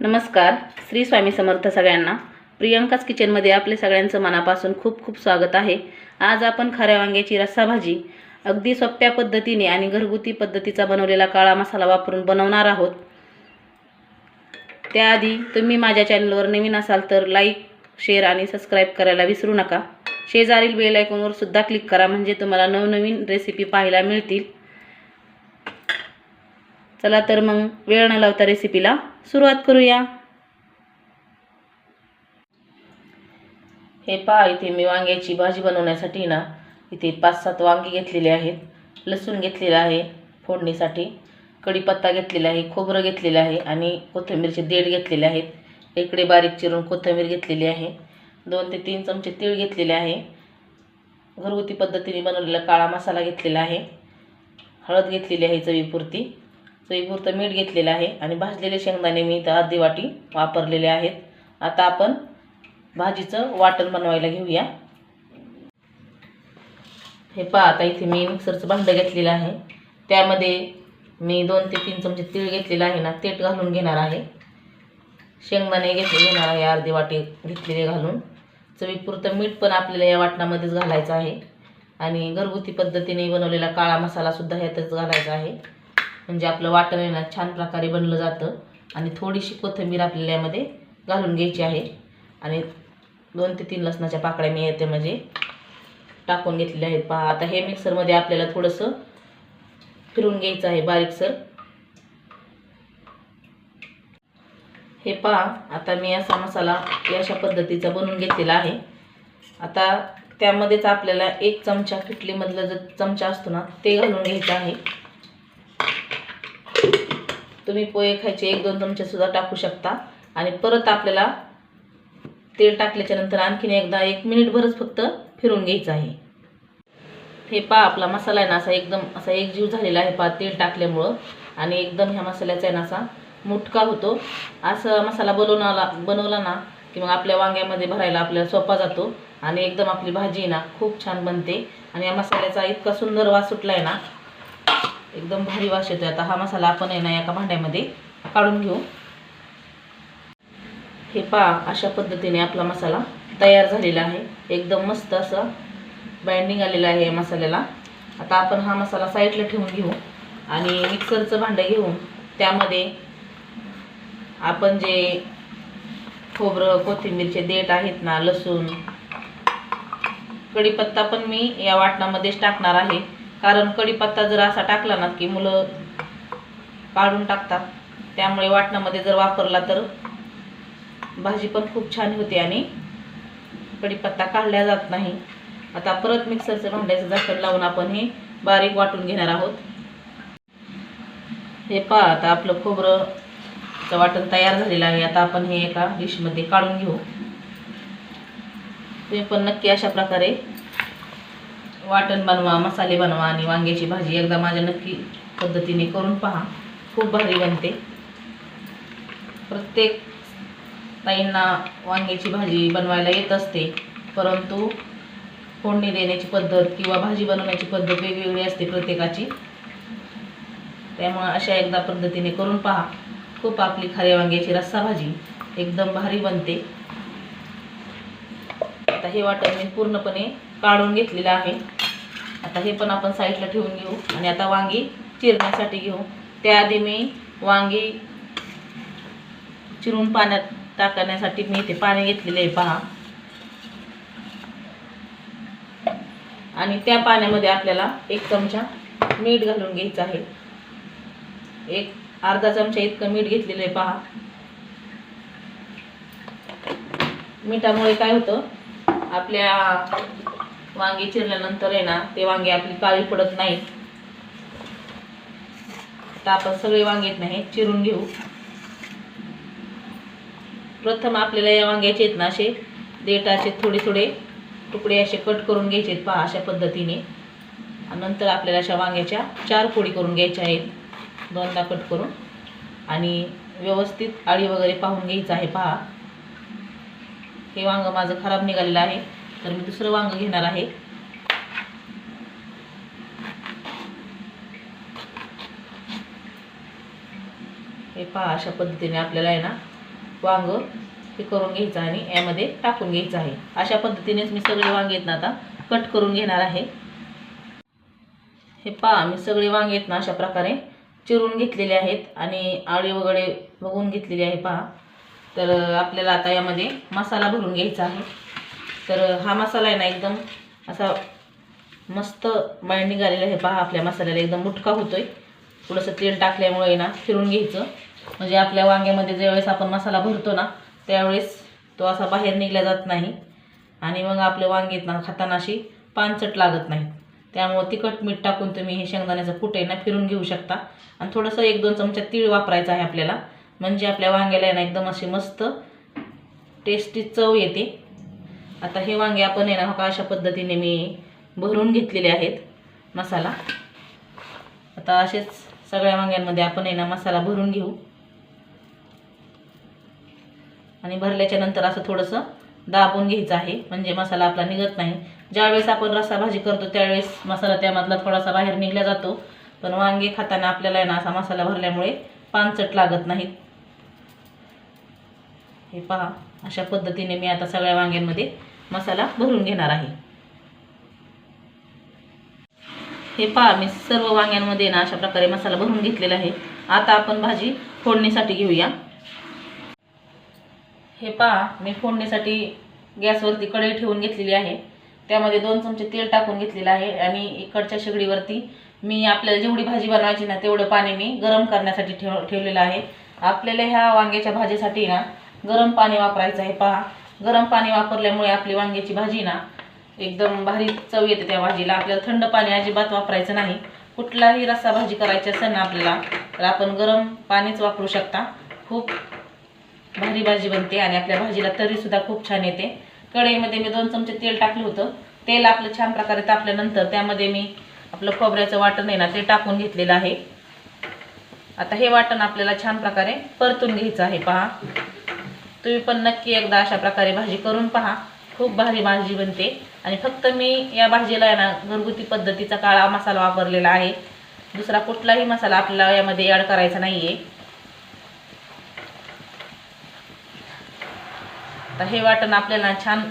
नमस्कार श्री स्वामी समर्थ सगळ्यांना. प्रियंकाच किचनमध्ये आपले सगळ्यांचं मनापासून खूप खूप स्वागत आहे. आज आपण खाऱ्या वांग्याची रस्सा भाजी अगदी सोप्या पद्धतीने आणि घरगुती पद्धतीचा बनवलेला काळा मसाला वापरून बनवणार आहोत. त्याआधी तुम्ही माझ्या चॅनलवर नवीन असाल तर लाईक शेअर आणि सबस्क्राईब करायला विसरू नका. शेजारील बेल आयकॉनवर सुद्धा क्लिक करा म्हणजे तुम्हाला नवनवीन रेसिपी पाहायला मिळतील. चला तर मग वेळ न लावता रेसिपीला सुरुवात करूया. हे पहा इथे मी वांग्याची भाजी बनवण्यासाठी ना इथे पाच सात वांगी घेतलेली आहेत. लसूण घेतलेलं आहे फोडणीसाठी कढीपत्ता घेतलेला आहे खोबरं घेतलेलं आहे आणि कोथिंबीरचे देठ घेतलेले आहेत. इकडे बारीक चिरून कोथिंबीर घेतलेली आहे. दोन ते तीन चमचे तीळ घेतलेले आहे. घरगुती पद्धतीने बनवलेला काळा मसाला घेतलेला आहे. हळद घेतलेली आहे चवीपुरती. चवीपुरतं मीठ घेतलेलं आहे आणि भाजलेले शेंगदाणे मी इथं अर्धी वाटी वापरलेले आहेत. आता आपण भाजीचं वाटण बनवायला घेऊया. हे पहा आता इथे मी मिक्सरचं भांडं घेतलेलं आहे. त्यामध्ये मी दोन ते तीन चमचे तीळ घेतलेलं आहे ना तेट घालून घेणार आहे. शेंगदाणे घेतले घेणार आहे अर्धी वाटी घेतलेले घालून. चवीपुरतं मीठ पण आपल्याला या वाटणामध्येच घालायचं आहे. आणि घरगुती पद्धतीने बनवलेला काळा मसालासुद्धा ह्यातच घालायचा आहे. म्हणजे आपलं वाटण आहे ना छान प्रकारे बनलं जातं. आणि थोडीशी कोथिंबीर आपल्याला यामध्ये घालून घ्यायची आहे. आणि दोन ते तीन लसणाच्या पाकळ्या मी येते म्हणजे टाकून घेतलेल्या आहेत. पहा आता हे मिक्सरमध्ये आपल्याला थोडंसं फिरून घ्यायचं आहे बारीकसर हे पहा आता मी असा मसाला अशा पद्धतीचा बनवून घेतलेला आहे. आता त्यामध्येच आपल्याला एक चमचा किटलीमधला जो चमचा असतो ना ते घालून घ्यायचं आहे. तुम्ही पोहे खायचे एक दोन चमचेसुद्धा टाकू शकता. आणि परत आपल्याला तेल टाकल्याच्यानंतर आणखीन एकदा एक मिनिटभरच फक्त फिरून घ्यायचं आहे. हे पहा आपला मसाला आहे ना असा एकदम असा एकजीव झालेला आहे पहा तेल टाकल्यामुळं. आणि एकदम ह्या मसाल्याचा आहे ना असा मुटका होतो. असं मसाला बनवला बनवला ना की मग आपल्या वांग्यामध्ये भरायला आपल्याला सोपा जातो. आणि एकदम आपली भाजी ना खूप छान बनते. आणि या मसाल्याचा इतका सुंदर वास सुटला आहे ना एकदम भारी वास येतो आता हा मसाला आपण आहे ना एका भांड्यामध्ये काढून घेऊ. हे पा अशा पद्धतीने आपला मसाला तयार झालेला आहे. एकदम मस्त असं बाइंडिंग आलेलं आहे या मसाल्याला. आता आपण हा मसाला साईडला ठेवून घेऊ आणि मिक्सरचं भांडं घेऊन त्यामध्ये आपण जे खोबरं कोथिंबीरचे देठ आहेत ना लसूण कढीपत्ता पण मी या वाटणामध्येच टाकणार आहे. कारण कढीपत्ता जर असा टाकला ना की मुलं काढून टाकतात त्यामुळे वाटणामध्ये जर वापरला तर भाजी पण खूप छान होते आणि कढीपत्ता काढला जात नाही. आता परत मिक्सरचं भांड्याचं झाकण लावून आपण हे बारीक वाटून घेणार आहोत. हे पहा आता आपलं खोबरंचं वाटण तयार झालेलं आहे. आता आपण हे एका डिशमध्ये काढून घेऊ. तुम्ही पण नक्की अशा प्रकारे वाटण बनवा मसाले बनवा आणि वांग्याची भाजी एकदा माझ्या नक्की पद्धतीने करून पहा. खूप भारी बनते. प्रत्येक ताईंना वांग्याची भाजी बनवायला येत असते परंतु फोडणी देण्याची पद्धत किंवा भाजी बनवण्याची पद्धत वेगवेगळी असते प्रत्येकाची. त्यामुळं अशा एकदा पद्धतीने करून पहा. खूप आपली खाऱ्या वांग्याची रस्सा भाजी एकदम भारी बनते. आता हे वाटण मी पूर्णपणे काढून घेतलेलं आहे. आता हे पण आपण साईडला ठेवून घेऊ आणि आता वांगी चिरण्यासाठी घेऊ. त्याआधी मी वांगी चिरून पाण्यात टाकण्यासाठी मी इथे पाणी घेतलेले आहे पहा. आणि त्या पाण्यामध्ये आपल्याला एक चमचा मीठ घालून घ्यायचं आहे. एक अर्धा चमचा इतकं मीठ घेतलेलं आहे पहा. मिठामुळे काय होतं? आपल्या वांगी चिरल्यानंतर आहे ना ते वांगे आपली काळी पडत नाहीत. आता आपण सगळे वांगेत नाही चिरून घेऊ. प्रथम आपल्याला या वांग्याचे आहेत ना असे देठाचे थोडे थोडे तुकडे असे कट करून घ्यायचे आहेत पहा अशा पद्धतीने. नंतर आपल्याला अशा वांग्याच्या चार फोडी करून घ्यायच्या आहेत. दोनदा कट करून. आणि व्यवस्थित आळी वगैरे पाहून घ्यायचं आहे पहा. हे वांगं माझं खराब निघालेलं आहे. तर मी दुसरं वांगं घेणार आहे. हे पहा अशा पद्धतीने आपल्याला आहे ना वांग हे करून घ्यायचं आणि यामध्ये टाकून घ्यायचं आहे. अशा पद्धतीनेच मी सगळे वांगे आहेत ना आता कट करून घेणार आहे. हे पहा मी सगळे वांगे आहेत ना अशा प्रकारे चिरून घेतलेले आहेत आणि आळी वगैरे बघून घेतलेली आहे पहा. तर आपल्याला आता यामध्ये मसाला भरून घ्यायचा आहे. तर हा मसाला आहे ना एकदम असा मस्त बाइंडिंग आलेला आहे. पहा आपल्या मसाल्याला एकदम मुटका होतोय. थोडंसं तेल टाकल्यामुळे ना फिरून घ्यायचं. म्हणजे आपल्या वांग्यामध्ये ज्यावेळेस आपण मसाला भरतो ना त्यावेळेस तो असा बाहेर निघला जात नाही. आणि मग आपले वांगेत ना खाताना अशी पानचट लागत नाही. त्यामुळं तिखट मीठ टाकून तुम्ही हे शेंगदाण्याचं कुट आहे ना फिरून घेऊ शकता. आणि थोडंसं एक दोन चमचा तीळ वापरायचं आहे आपल्याला. म्हणजे आपल्या वांग्याला आहे ना एकदम अशी मस्त टेस्टी चव येते. आता हे वांगे आपण आहे ना हो का अशा पद्धतीने मी भरून घेतलेले आहेत मसाला. आता असेच सगळ्या वांग्यांमध्ये आपण आहे ना मसाला भरून घेऊ. आणि भरल्याच्या नंतर असं थोडंसं दाबून घ्यायचं आहे म्हणजे मसाला आपला निघत नाही. ज्यावेळेस आपण रस्सा भाजी करतो त्यावेळेस मसाला त्यामधला थोडासा बाहेर निघला जातो. पण वांगे खाताना आपल्याला आहे ना असा मसाला भरल्यामुळे पानचट लागत नाहीत हे पहा अशा पद्धतीने मी आता सगळ्या वांग्यांमध्ये मसाला भरून घेणार आहे. हे पहा मी सर्व वांग्यांमध्ये ना अशा प्रकारे मसाला भरून घेतलेला आहे. आता आपण भाजी फोडणीसाठी घेऊया. हे पहा मी फोडणीसाठी गॅसवरती कढई ठेवून घेतलेली आहे. त्यामध्ये दोन चमचे तेल टाकून घेतलेलं आहे आणि इकडच्या शेगडीवरती मी आपल्याला जेवढी भाजी बनवायची ना तेवढं पाणी मी गरम करण्यासाठी ठेव ठेवलेलं आहे. आपल्याला ह्या वांग्याच्या भाजीसाठी ना गरम पाणी वापरायचं आहे पहा. गरम पाणी वापरल्यामुळे आपली वांग्याची भाजी ना एकदम भारी चव येते त्या भाजीला. आपल्याला थंड पाणी अजिबात वापरायचं नाही. कुठलाही रस्सा भाजी करायची असेल ना आपल्याला तर आपण गरम पाणीच वापरू शकता. खूप भारी भाजी बनते आणि आपल्या भाजीला तरीसुद्धा खूप छान येते. कढईमध्ये मी दोन चमचे तेल टाकलं होतं. तेल आपलं छान प्रकारे तापल्यानंतर त्यामध्ये मी आपलं खोबऱ्याचं वाटण आहे ना ते टाकून घेतलेलं आहे. आता हे वाटण आपल्याला छान प्रकारे परतून घ्यायचं आहे पहा. तुम्ही पण नक्की एकदा अशा प्रकारे भाजी करून पहा. खूप भारी भाजी बनते. आणि फक्त मी या भाजीला आहे ना घरगुती पद्धतीचा काळा मसाला वापरलेला आहे. दुसरा कुठलाही मसाला आपल्याला यामध्ये ॲड करायचा नाही आहे आता हे वाटण आपल्याला छान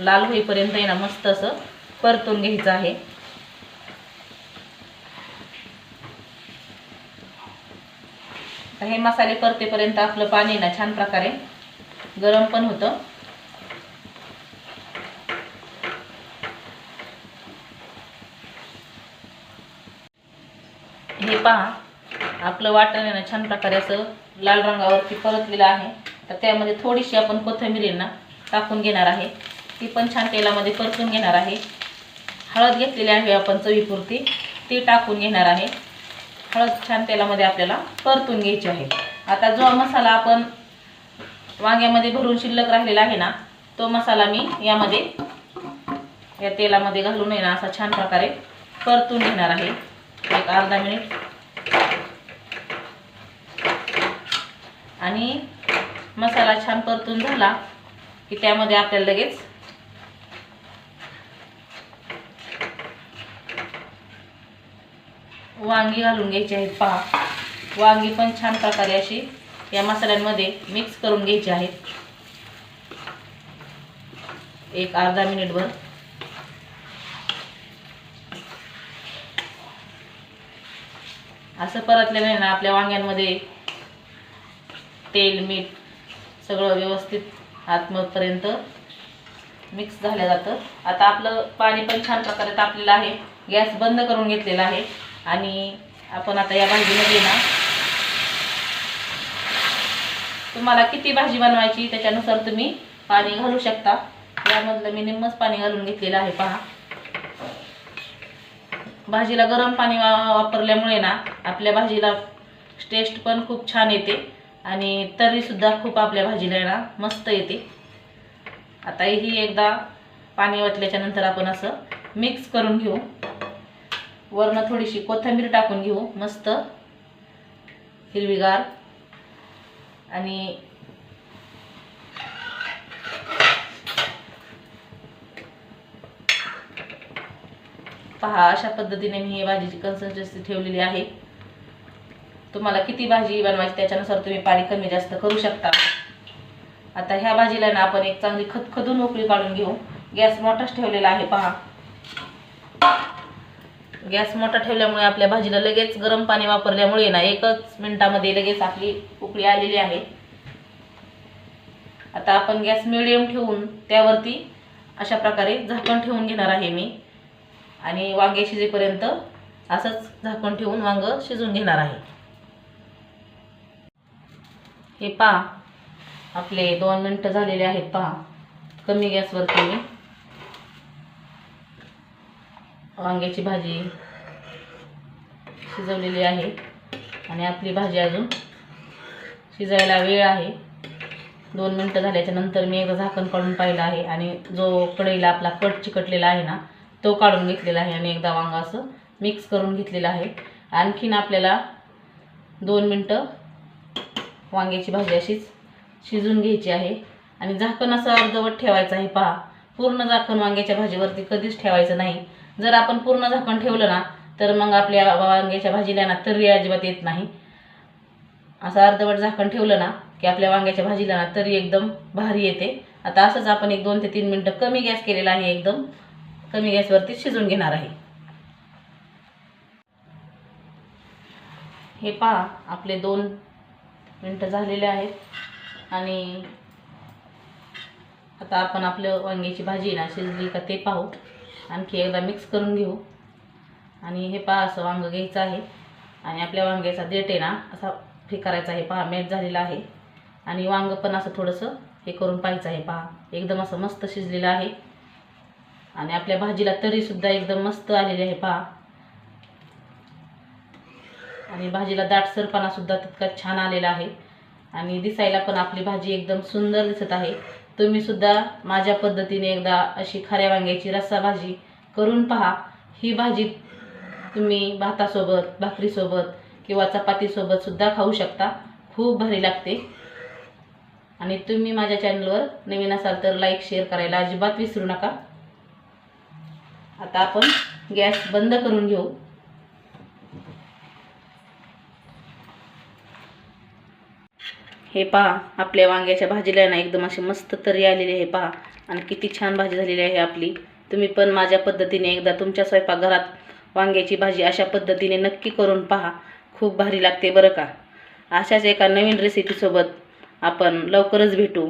लाल होईपर्यंत आहे ना मस्त असं परतून घ्यायचं आहे. हे मसाले परतेपर्यंत आपलं पाणी ना छान प्रकारे गरम पण होतं. हे पहा आपलं वाटण ना छान प्रकारे असं लाल रंगावरती परतलेलं आहे. तर त्यामध्ये थोडीशी आपण कोथिंबीर ना टाकून घेणार आहे. ती पण छान तेलामध्ये परतून घेणार आहे. हळद घेतलेली आहे आपण चवीपुरती. ती टाकून घेणार आहे. हळद छान तेलामध्ये आपल्याला परतून घ्यायची आहे. आता जो मसाला आपण वांग्यामध्ये भरून शिल्लक राहिलेला आहे ना तो मसाला मी यामध्ये या तेलामध्ये घालून आहे ना असा छान प्रकारे परतून घेणार आहे. एक अर्धा मिनिट. आणि मसाला छान परतून झाला की त्यामध्ये आपल्याला लगेच वांगी घालून घ्यायची आहेत पहा वांगी पण छान प्रकारे अशी या मसाल्यांमध्ये मिक्स करून घ्यायची आहेत. एक अर्धा मिनिटभर असं परतल्याने ना आपल्या वांग्यांमध्ये तेल मीठ सगळं व्यवस्थित आतमपर्यंत मिक्स झालं जातं. आता आपलं पाणी पण छान प्रकारे तापलेलं आहे. गॅस बंद करून घेतलेला आहे. आणि आपण आता या भाजीमध्ये ना तुम्हाला किती भाजी बनवायची त्याच्यानुसार तुम्ही पाणी घालू शकता. यामधलं मी निम्मच पाणी घालून घेतलेलं आहे पहा. भाजीला गरम पाणी वापरल्यामुळे ना आपल्या भाजीला टेस्ट पण खूप छान येते आणि तरीसुद्धा खूप आपल्या भाजीला ना मस्त येते. आता ही एकदा पाणी वाटल्याच्या नंतर आपण असं मिक्स करून घेऊ. वरनं थोडीशी कोथिंबीर टाकून घेऊ मस्त. हिरवीगार. आणि पहा अशा पद्धतीने मी ही भाजीची कन्सिस्टन्सी ठेवलेली आहे. तुम्हाला किती भाजी बनवायची त्याच्यानुसार तुम्ही पाणी कमी जास्त करू शकता. आता ह्या भाजीला ना आपण एक चांगली खतखदून उकळी काढून घेऊ. गॅस मोठाच ठेवलेला आहे पहा. गॅस मोठा ठेवल्यामुळे आपल्या भाजीला लगेच गरम पाणी वापरल्यामुळे ना एकच मिनिटामध्ये लगेच आपली उकळी आलेली आहे. आता आपण गॅस मिडियम ठेवून त्यावरती अशा प्रकारे झाकण ठेवून घेणार आहे मी. आणि वांगे शिजेपर्यंत असंच झाकण ठेवून वांग शिजून घेणार आहे. हे पहा आपले दोन मिनटं झालेले आहेत पहा. कमी गॅसवरती मी वांग्याची भाजी शिजवलेली आहे. आणि आपली भाजी अजून शिजायला वेळ आहे. दोन मिनटं झाल्याच्यानंतर मी एकदा झाकण काढून पाहिलं आहे आणि जो कढईला आपला कट चिकटलेला आहे ना तो काढून घेतलेला आहे आणि एकदा वांगा असं मिक्स करून घेतलेलं आहे. आणखीन आपल्याला दोन मिनटं वांग्याची भाजी अशीच शिजून घ्यायची आहे. आणि झाकण असं अर्धवट ठेवायचं आहे पहा. पूर्ण झाकण वांग्याच्या भाजीवरती कधीच ठेवायचं नाही. जर आपण पूर्ण झाकण ठेवलं ना तर मग आपल्या वांग्याच्या भाजीला ना तर्री अजिबात येत नाही. असं अर्धवट झाकण ठेवलं ना की आपल्या वांग्याच्या भाजीला ना तरी एकदम भारी येते. आता असंच आपण एक दोन ते तीन मिनटं कमी गॅस केलेला आहे एकदम. कमी गॅसवरती शिजून घेणार आहे. हे पहा आपले दोन मिनटं झालेले आहेत. आणि आता आपण आपलं वांग्याची भाजी ना शिजली का ते पाहू. आणखी एकदा मिक्स करून घेऊ. आणि हे पहा असं वांगं घ्यायचं आहे. आणि आपल्या वांग्याचा देठ आहे ना असा हे करायचं आहे पहा मॅच झालेला आहे. आणि वांगं पण असं थोडंसं हे करून पाहायचं आहे पहा. एकदम असं मस्त शिजलेलं आहे. आणि आपल्या भाजीला तरीसुद्धा एकदम मस्त आलेली आहे पहा. आणि भाजीला दाटसरपणासुद्धा तितका छान आलेला आहे. आणि दिसायला पण आपली भाजी एकदम सुंदर दिसत आहे. तुम्हीसुद्धा माझ्या पद्धतीने एकदा अशी खाऱ्या वांग्याची रस्सा भाजी करून पहा. ही भाजी तुम्ही भातासोबत भाकरीसोबत किंवा चपातीसोबत सुद्धा खाऊ शकता. खूप भारी लागते. आणि तुम्ही माझ्या चॅनलवर नवीन असाल तर लाईक शेअर करायला अजिबात विसरू नका. आता आपण गॅस बंद करून घेऊ. हे पहा आपल्या वांग्याच्या भाजीला ना एकदम अशी मस्त तरी आलेली आहे पहा. आणि किती छान भाजी झालेली आहे आपली. तुम्ही पण माझ्या पद्धतीने एकदा तुमच्या स्वयंपाकघरात वांग्याची भाजी अशा पद्धतीने नक्की करून पहा. खूप भारी लागते बरं का. अशाच एका नवीन रेसिपीसोबत आपण लवकरच भेटू.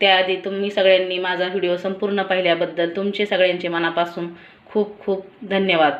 त्याआधी तुम्ही सगळ्यांनी माझा व्हिडिओ संपूर्ण पाहिल्याबद्दल तुमचे सगळ्यांचे मनापासून खूप खूप धन्यवाद.